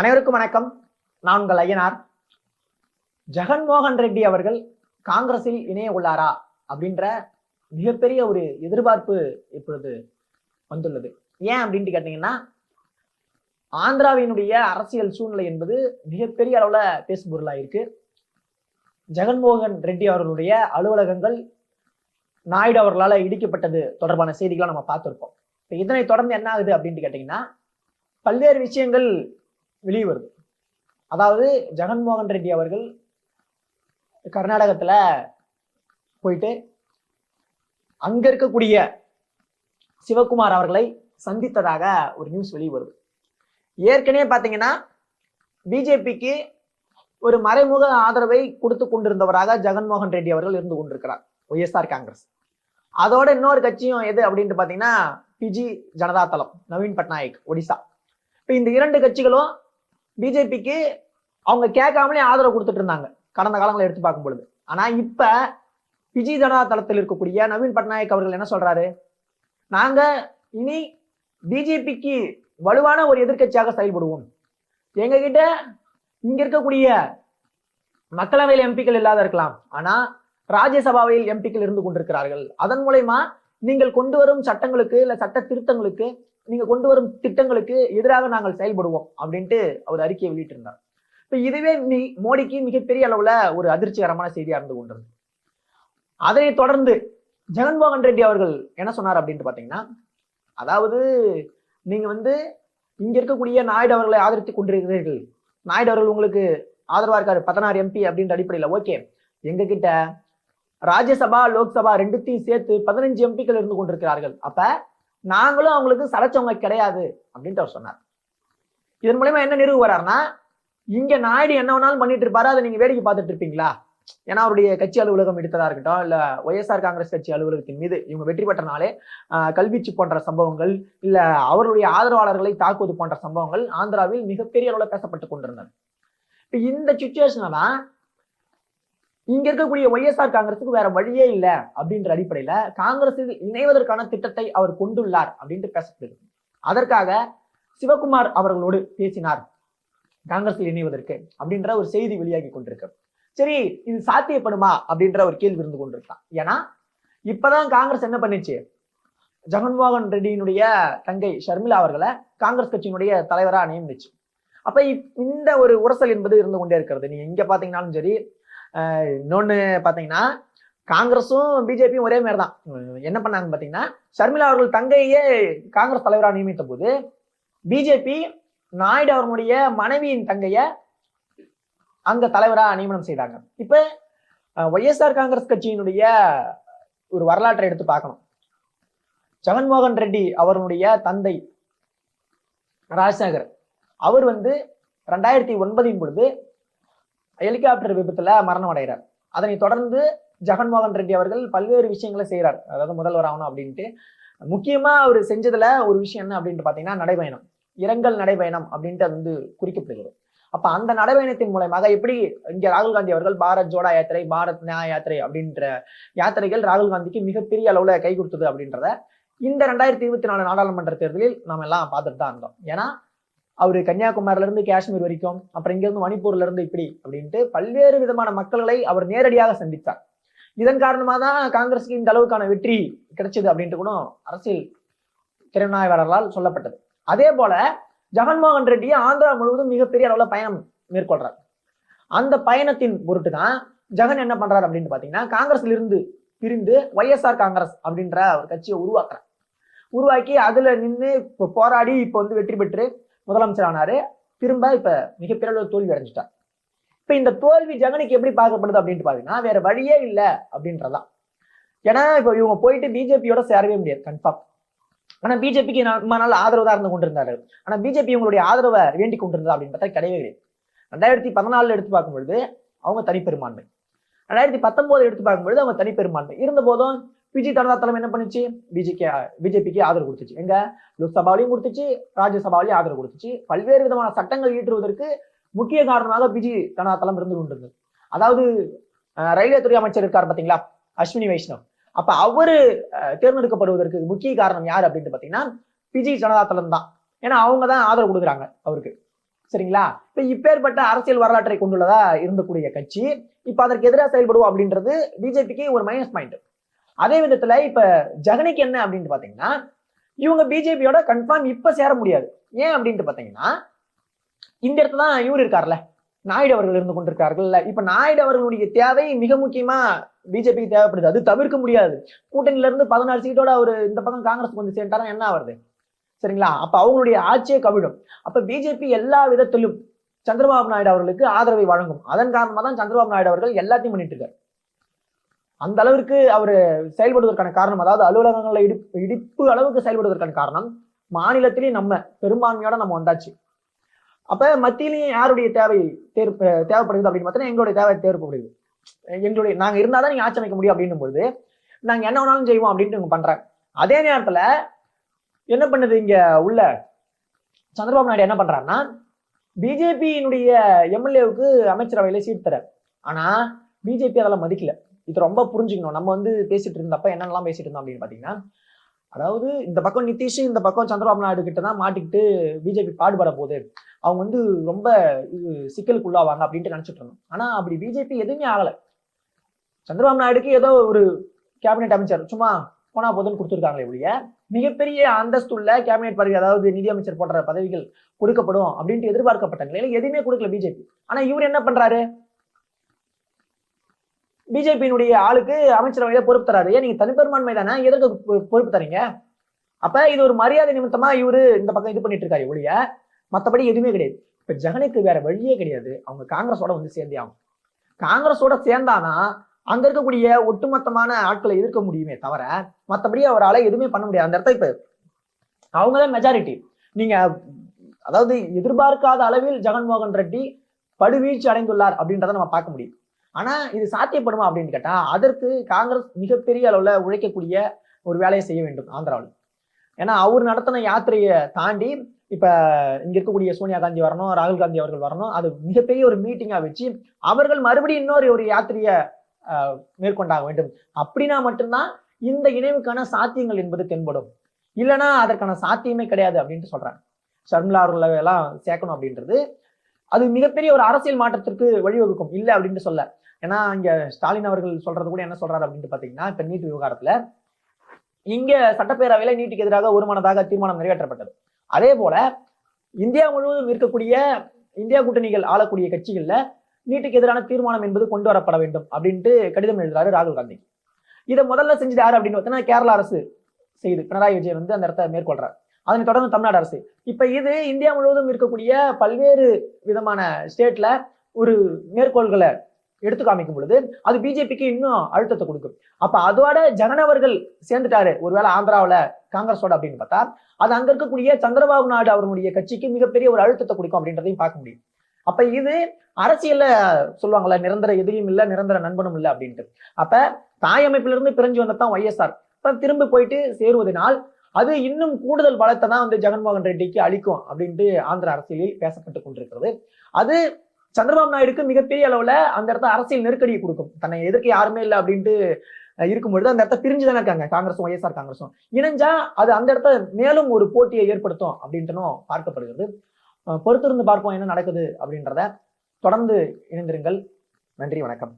அனைவருக்கும் வணக்கம். நான் உங்கள் ஐயனார். ஜெகன்மோகன் ரெட்டி அவர்கள் காங்கிரஸில் இணைய உள்ளாரா அப்படின்ற மிகப்பெரிய ஒரு எதிர்பார்ப்பு இப்பொழுது வந்துள்ளது. ஏன் அப்படின்ட்டு கேட்டீங்கன்னா ஆந்திராவினுடைய அரசியல் சூழ்நிலை என்பது மிகப்பெரிய அளவில் பேசுபொருளா இருக்கு. ஜெகன்மோகன் ரெட்டி அவர்களுடைய அலுவலகங்கள் நாயுடு அவர்களால் இடிக்கப்பட்டது தொடர்பான செய்திகளை நம்ம பார்த்துருப்போம். இப்போ இதனை தொடர்ந்து என்ன ஆகுது அப்படின்ட்டு கேட்டிங்கன்னா பல்வேறு விஷயங்கள் வெளியே வருது அதாவது ஜெகன்மோகன் ரெட்டி அவர்கள் கர்நாடகத்துல போயிட்டு அங்க இருக்கக்கூடிய சிவகுமார் அவர்களை சந்தித்ததாக ஒரு நியூஸ் வெளியே வருது ஏற்கனவே பார்த்தீங்கன்னா பிஜேபிக்கு ஒரு மறைமுக ஆதரவை கொடுத்து கொண்டிருந்தவராக ஜெகன்மோகன் ரெட்டி அவர்கள் இருந்து கொண்டிருக்கிறார் ஒய்எஸ்ஆர் காங்கிரஸ். அதோட இன்னொரு கட்சியும் எது அப்படின்ட்டு பார்த்தீங்கன்னா பிஜி ஜனதா தளம் நவீன் பட்நாயக் ஒடிசா. இப்போ இந்த இரண்டு கட்சிகளும் பிஜேபிக்கு அவங்க கேட்காமலே ஆதரவு கொடுத்துட்டு இருந்தாங்க. கடந்த காலங்களை எடுத்து பார்க்கும் பொழுது ஆனா இப்ப பிஜி ஜனதா தளத்தில் இருக்கக்கூடிய நவீன் பட்நாயக் அவர்கள் என்ன சொல்றாரு? நாங்க இனி பிஜேபிக்கு வலுவான ஒரு எதிர்க்கட்சியாக செயல்படுவோம். எங்க கிட்ட இங்க இருக்கக்கூடிய மக்களவையில் எம்பிக்கள் இல்லாத இருக்கலாம். ஆனா ராஜ்யசபாவில் எம்பிக்கள் இருந்து கொண்டிருக்கிறார்கள். அதன் மூலயமா நீங்கள் கொண்டு வரும் சட்டங்களுக்கு இல்ல சட்ட திருத்தங்களுக்கு நீங்க கொண்டு வரும் திட்டங்களுக்கு எதிராக நாங்கள் செயல்படுவோம் அப்படின்ட்டு அவர் அறிக்கையை வெளியிட்டிருந்தார். இப்ப இதுவே மோடிக்கு மிகப்பெரிய அளவுல ஒரு அதிர்ச்சிகரமான செய்தியா இருந்து கொண்டிருந்தது. அதனை தொடர்ந்து ஜெகன்மோகன் ரெட்டி அவர்கள் என்ன சொன்னார் அப்படின்ட்டு பாத்தீங்கன்னா அதாவது நீங்க வந்து இங்க இருக்கக்கூடிய நாயுடு அவர்களை ஆதரித்து கொண்டிருக்கிறீர்கள். நாயுடு அவர்கள் உங்களுக்கு ஆதரவா இருக்காரு பதினாறு எம்பி அப்படின்ற அடிப்படையில். ஓகே. எங்க கிட்ட ராஜ்யசபா லோக்சபா ரெண்டுத்தையும் சேர்த்து பதினஞ்சு எம்பிக்கள் இருந்து கொண்டிருக்கிறார்கள். அப்ப நாங்களும் அவங்களுக்கு சளைச்சவங்க கிடையாது அப்படின்ட்டு அவர் சொன்னார். இதன் மூலயமா என்ன நிறுவு வர்றாருன்னா இங்க நாயுடு என்ன வேணாலும் பண்ணிட்டு இருப்பாரு அதை நீங்க வேடிக்கை பார்த்துட்டு இருப்பீங்களா? ஏன்னா அவருடைய கட்சி அலுவலகம் எடுத்ததா இருக்கட்டும் இல்ல ஒய்எஸ்ஆர் காங்கிரஸ் கட்சி அலுவலகத்தின் மீது இவங்க வெற்றி பெற்றனாலே ஆஹ், கல்வீச்சு போன்ற சம்பவங்கள் இல்ல அவருடைய ஆதரவாளர்களை தாக்குவது போன்ற சம்பவங்கள் ஆந்திராவில் மிகப்பெரிய அளவில் பேசப்பட்டு கொண்டிருந்தது. இப்ப இந்த சுச்சுவேஷனை தான் இங்க இருக்கக்கூடிய ஒய்எஸ்ஆர் காங்கிரஸுக்கு வேற வழியே இல்ல அப்படின்ற அடிப்படையில காங்கிரஸில் இணைவதற்கான திட்டத்தை அவர் கொண்டுள்ளார் அப்படின்ட்டு பேசப்படுது. அதற்காக சிவகுமார் அவர்களோடு பேசினார் காங்கிரஸில் இணைவதற்கு அப்படின்ற ஒரு செய்தி வெளியாகி கொண்டிருக்கு. சரி இது சாத்தியப்படுமா அப்படின்ற ஒரு கேள்வி இருந்து கொண்டிருக்கான் ஏன்னா இப்பதான் காங்கிரஸ் என்ன பண்ணுச்சு? ஜெகன்மோகன் ரெட்டியினுடைய தங்கை ஷர்மிளா அவர்களை காங்கிரஸ் கட்சியினுடைய தலைவரா நியமிச்சு. அப்ப இப்- இந்த ஒரு உரசல் என்பது இருந்து கொண்டே இருக்கிறது. நீங்க எங்க பாத்தீங்கன்னாலும் சரி இன்னொன்று பார்த்தீங்கன்னா காங்கிரஸும் பிஜேபியும் ஒரே மாதிரி தான். என்ன பண்ணாங்க பார்த்தீங்கன்னா ஷர்மிளா அவர்கள் தங்கையே காங்கிரஸ் தலைவராக நியமித்த போது பிஜேபி நாயுடு அவர்களுடைய மனைவியின் தங்கைய அங்க தலைவராக நியமனம் செய்தாங்க. இப்போ ஒய்எஸ்ஆர் காங்கிரஸ் கட்சியினுடைய ஒரு வரலாற்றை எடுத்து பார்க்கணும். ஜெகன்மோகன் ரெட்டி அவர்களுடைய தந்தை ராஜசேகர் அவர் வந்து ரெண்டாயிரத்தி ஒன்பதின் பொழுது ஹெலிகாப்டர் விபத்துல மரணம் அடைகிறார் அதனை தொடர்ந்து ஜெகன்மோகன் ரெட்டி அவர்கள் பல்வேறு விஷயங்களை செய்கிறார். அதாவது முதல்வர் ஆகணும் அப்படின்ட்டு. முக்கியமா அவர் செஞ்சதுல ஒரு விஷயம் என்ன அப்படின்ட்டு பாத்தீங்கன்னா நடைபயணம். இரங்கல் நடைபயணம் அப்படின்ட்டு அது வந்து குறிக்கப்படுகிறது. அப்ப அந்த நடைபயணத்தின் மூலமாக எப்படி இங்க ராகுல் காந்தி அவர்கள் பாரத் ஜோடா யாத்திரை பாரத் நியாய யாத்திரை அப்படின்ற யாத்திரைகள் ராகுல் காந்திக்கு மிகப்பெரிய அளவுல கை கொடுத்தது அப்படின்றத இந்த ரெண்டாயிரத்தி இருபத்தி நாலு நாடாளுமன்ற தேர்தலில் நாம எல்லாம் பார்த்துட்டு தான் இருந்தோம். ஏன்னா அவரு கன்னியாகுமரில இருந்து காஷ்மீர் வரைக்கும் அப்புறம் இங்கிருந்து மணிப்பூர்ல இருந்து இப்படி அப்படின்ட்டு பல்வேறு விதமான மக்களை அவர் நேரடியாக சந்தித்தார். இதன் காரணமா தான் காங்கிரஸுக்கு இந்த அளவுக்கான வெற்றி கிடைச்சது அப்படின்ட்டு கூட அரசியல் திறனாய்வாளர்களால் சொல்லப்பட்டது. அதே போல ஜெகன்மோகன் ரெட்டியை ஆந்திரா முழுவதும் மிகப்பெரிய அளவில் பயணம் மேற்கொள்றார். அந்த பயணத்தின் பொருட்டு தான் ஜெகன் என்ன பண்றாரு அப்படின்னு பாத்தீங்கன்னா காங்கிரஸ்ல இருந்து பிரிந்து ஒய்எஸ்ஆர் காங்கிரஸ் அப்படின்ற ஒரு கட்சியை உருவாக்குறார். உருவாக்கி அதுல நின்று இப்போ போராடி இப்போ வந்து வெற்றி பெற்று முதலமைச்சர் ஆனாரு திரும்ப இப்ப மிகப்பெரிய அளவு தோல்வி அடைஞ்சிட்டார். இப்ப இந்த தோல்வி ஜெகனுக்கு எப்படி பார்க்கப்படுது அப்படின்ட்டு பாத்தீங்கன்னா வேற வழியே இல்லை அப்படின்றதான் ஏன்னா இப்போ இவங்க போயிட்டு பிஜேபியோட சேரவே முடியாது கன்ஃபார்ம் ஆனா பிஜேபிக்கு ரொம்ப நாள் ஆதரவு தான் இருந்து கொண்டிருந்தாரு. ஆனா பிஜேபி இவங்களுடைய ஆதரவை வேண்டி கொண்டிருந்தா அப்படின்னு பார்த்தா கிடையவே கிடையாது. ரெண்டாயிரத்தி பதினாலுல எடுத்து பார்க்கும்பொழுது அவங்க தனிப்பெரும்பான்மை. ரெண்டாயிரத்தி பத்தொன்பது எடுத்து பார்க்கும்பொழுது அவங்க தனிப்பெரும்பான்மை. இருந்த போதும் பிஜி ஜனதா தளம் என்ன பண்ணுச்சு? பிஜேக்கு பிஜேபிக்கு ஆதரவு கொடுத்துச்சு. எங்க? லோக்சபாவிலையும் கொடுத்துச்சு ராஜ்யசபாவிலையும் ஆதரவு கொடுத்துச்சு. பல்வேறு விதமான சட்டங்கள் ஈற்றுவதற்கு முக்கிய காரணமாக பிஜி ஜனதா தளம் இருந்து கொண்டிருந்தது. அதாவது ரயில்வே துறை அமைச்சர் இருக்கார் பாத்தீங்களா? அஸ்வினி வைஷ்ணவ். அப்ப அவரு தேர்ந்தெடுக்கப்படுவதற்கு முக்கிய காரணம் யார் அப்படின்ட்டு பாத்தீங்கன்னா பிஜி ஜனதா தளம் தான். ஏன்னா அவங்க தான் ஆதரவு கொடுக்குறாங்க அவருக்கு. சரிங்களா? இப்ப இப்பேற்பட்ட அரசியல் வரலாற்றை கொண்டுள்ளதா இருந்தக்கூடிய கட்சி. இப்ப அதற்கு எதிராக செயல்படுவோம் அப்படின்றது பிஜேபிக்கு ஒரு மைனஸ் பாயிண்ட் அதே விதத்துல இப்ப ஜெகனிக்கு என்ன அப்படின்ட்டு பாத்தீங்கன்னா இவங்க பிஜேபியோட கன்ஃபார்ம் இப்ப சேர முடியாது. ஏன் அப்படின்ட்டு பாத்தீங்கன்னா இந்த இடத்துல தான் இவர் இருக்கார்ல நாயுடு அவர்கள் இருந்து கொண்டிருக்கார்கள் இப்ப நாயுடு அவர்களுடைய தேவை மிக முக்கியமா பிஜேபிக்கு தேவைப்படுது. அது தவிர்க்க முடியாது. கூட்டணியில இருந்து பதினாறு சீட்டோட அவர் இந்த பக்கம் காங்கிரஸ் வந்து சேர்ந்தாரா என்ன ஆகுது சரிங்களா? அப்ப அவங்களுடைய ஆட்சியே கவிழும். அப்ப பிஜேபி எல்லா விதத்திலும் சந்திரபாபு நாயுடு அவர்களுக்கு ஆதரவை வழங்கும். அதன் காரணமா தான் சந்திரபாபு நாயுடு அவர்கள் எல்லாத்தையும் பண்ணிட்டு இருக்காரு. அந்த அளவிற்கு அவர் செயல்படுவதற்கான காரணம் அதாவது அலுவலகங்களில் இடிப்பு இடிப்பு அளவுக்கு செயல்படுவதற்கான காரணம் மாநிலத்திலேயே நம்ம பெரும்பான்மையோட நம்ம வந்தாச்சு. அப்ப மத்தியிலையும் யாருடைய தேவை தேர் தேவைப்படுது அப்படின்னு பார்த்தீங்கன்னா எங்களுடைய தேவை தேவைப்படுது எங்களுடைய நாங்க இருந்தாதான் நீங்க ஆட்சி அமைக்க முடியும் அப்படின்னும் பொழுது நாங்க என்ன வேணாலும் செய்வோம் அப்படின்ட்டு இவங்க பண்றாங்க. அதே நேரத்துல என்ன பண்ணுது இங்க உள்ள சந்திரபாபு நாயுடு என்ன பண்றாருன்னா பிஜேபியினுடைய எம்எல்ஏவுக்கு அமைச்சரவையில சீட் தர ஆனா பிஜேபி அதெல்லாம் மதிக்கல. இது ரொம்ப புரிஞ்சுக்கணும். நம்ம வந்து பேசிட்டு இருந்தப்ப என்னென்னலாம் பேசிட்டு இருந்தோம் அப்படின்னு பாத்தீங்கன்னா அதாவது இந்த பக்கம் நிதிஷ் இந்த பக்கம் சந்திரபாபு நாயுடு கிட்ட தான் மாட்டிக்கிட்டு பிஜேபி பாடுபட போகுது. அவங்க வந்து ரொம்ப இது சிக்கலுக்குள்ளாவாங்க அப்படின்ட்டு நினைச்சிட்டு இருந்தோம். ஆனா அப்படி பிஜேபி எதுவுமே ஆகல. சந்திரபாபு நாயுடுக்கு ஏதோ ஒரு கேபினெட் அமைச்சர் சும்மா போனா போதுன்னு கொடுத்துருக்காங்களே ஒழிய மிகப்பெரிய அந்தஸ்துள்ள கேபினெட் பதவி அதாவது நிதி அமைச்சர் போன்ற பதவிகள் கொடுக்கப்படும் அப்படின்ட்டு எதிர்பார்க்கப்பட்ட நிலையில எதுவுமே கொடுக்கல பிஜேபி ஆனா இவர் என்ன பண்றாரு? பிஜேபியினுடைய ஆளுக்கு அமைச்சரவையில பொறுப்பு தராரு. ஏன் நீங்க தனிப்பெரும்பான்மை தானே? எதற்கு பொறுப்பு தரீங்க? அப்ப இது ஒரு மரியாதை நிமித்தமா இவரு இந்த பக்கம் இது பண்ணிட்டு இருக்காரு ஒழிய மத்தபடி எதுவுமே கிடையாது. இப்ப ஜெகனுக்கு வேற வழியே கிடையாது. அவங்க காங்கிரஸோட வந்து சேர்ந்தே ஆகும் காங்கிரஸோட சேர்ந்தானா அங்க இருக்கக்கூடிய ஒட்டுமொத்தமான ஆட்களை எதிர்க்க முடியுமே தவிர மத்தபடி அவரால் எதுவுமே பண்ண முடியாது. அந்த இடத்த இப்ப அவங்கதான் மெஜாரிட்டி நீங்க அதாவது எதிர்பார்க்காத அளவில் ஜெகன்மோகன் ரெட்டி படுவீழ்ச்சி அடைந்துள்ளார் அப்படின்றத நம்ம பார்க்க முடியும். ஆனா இது சாத்தியப்படுமா அப்படின்னு கேட்டா அதற்கு காங்கிரஸ் மிகப்பெரிய அளவுல உழைக்கக்கூடிய ஒரு வேலையை செய்ய வேண்டும் ஆந்திராவில். ஏன்னா அவர் நடத்தின யாத்திரையை தாண்டி இப்ப இங்க இருக்கக்கூடிய சோனியா காந்தி வரணும் ராகுல் காந்தி அவர்கள் வரணும் அது மிகப்பெரிய ஒரு மீட்டிங்கா வச்சு அவர்கள் மறுபடியும் இன்னொரு ஒரு யாத்திரையை ஆஹ், மேற்கொண்டாக வேண்டும். அப்படின்னா மட்டும்தான் இந்த இணைவுக்கான சாத்தியங்கள் என்பது தென்படும். இல்லைன்னா அதற்கான சாத்தியமே கிடையாது அப்படின்ட்டு சொல்றாங்க. ஷர்மிளா அவர்களை எல்லாம் சேர்க்கணும் அப்படின்றது அது மிகப்பெரிய ஒரு அரசியல் மாற்றத்திற்கு வழிவகுக்கும். இல்லை அப்படின்னு சொல்ல. ஏன்னா இங்க ஸ்டாலின் அவர்கள் சொல்றது கூட என்ன சொல்றாரு அப்படின்ட்டு பாத்தீங்கன்னா இப்ப நீட் விவகாரத்துல இங்க சட்டப்பேரவையில நீட்டுக்கு எதிராக ஒருமனதாக தீர்மானம் நிறைவேற்றப்பட்டது. அதே போல இந்தியா முழுவதும் இருக்கக்கூடிய இந்தியா கூட்டணிகள் ஆளக்கூடிய கட்சிகள்ல நீட்டுக்கு எதிரான தீர்மானம் என்பது கொண்டு வரப்பட வேண்டும் அப்படின்ட்டு கடிதம் எழுதுறாரு ராகுல் காந்தி. இதை முதல்ல செஞ்சது யாரு அப்படின்னு பார்த்தீங்கன்னா கேரளா அரசு செய்து பினராயி விஜயன் வந்து அந்த இடத்த மேற்கொள்றாரு. அதனை தொடர்ந்து தமிழ்நாடு அரசு. இப்ப இது இந்தியா முழுவதும் இருக்கக்கூடிய பல்வேறு விதமான ஸ்டேட்ல ஒரு மேற்கோள்களை எடுத்து காமிக்கும் பொழுது அது பிஜேபிக்கு இன்னும் அழுத்தத்தை கொடுக்கும். அப்ப அதோட ஜனன் அவர்கள் சேர்ந்துட்டாரு. ஒருவேளை ஆந்திராவுல காங்கிரஸோட அப்படின்னு பார்த்தா அது அங்க இருக்கக்கூடிய சந்திரபாபு நாயுடு அவருடைய கட்சிக்கு மிகப்பெரிய ஒரு அழுத்தத்தை கொடுக்கும் அப்படின்றதையும் பார்க்க முடியும். அப்ப இது அரசியல்ல சொல்லுவாங்கல்ல நிரந்தர எதிரியும் இல்ல நிரந்தர நண்பனும் இல்ல அப்படின்ட்டு. அப்ப தாய் அமைப்பிலிருந்து பிரிஞ்சு வந்ததான் ஒய்எஸ்ஆர் இப்ப திரும்ப போயிட்டு சேருவதனால் அது இன்னும் கூடுதல் பலத்தை தான் வந்து ஜெகன்மோகன் ரெட்டிக்கு அளிக்கும் அப்படின்ட்டு ஆந்திர அரசியலில் பேசப்பட்டு கொண்டிருக்கிறது. அது சந்திரபாபு நாயுடுக்கு மிகப்பெரிய அளவுல அந்த இடத்த அரசியல் நெருக்கடியை கொடுக்கும். தன்னை எதிர்க்க யாருமே இல்லை அப்படின்ட்டு இருக்கும்பொழுது அந்த இடத்த பிரிஞ்சு தானே இருக்காங்க காங்கிரஸும் ஒய்எஸ்ஆர் காங்கிரஸும். இணைஞ்சா அது அந்த இடத்த மேலும் ஒரு போட்டியை ஏற்படுத்தும் அப்படின்ட்டுனும் பார்க்கப்படுகிறது. பொறுத்திருந்து பார்ப்போம் என்ன நடக்குது அப்படின்றத. தொடர்ந்து இணைந்திருங்கள். நன்றி வணக்கம்.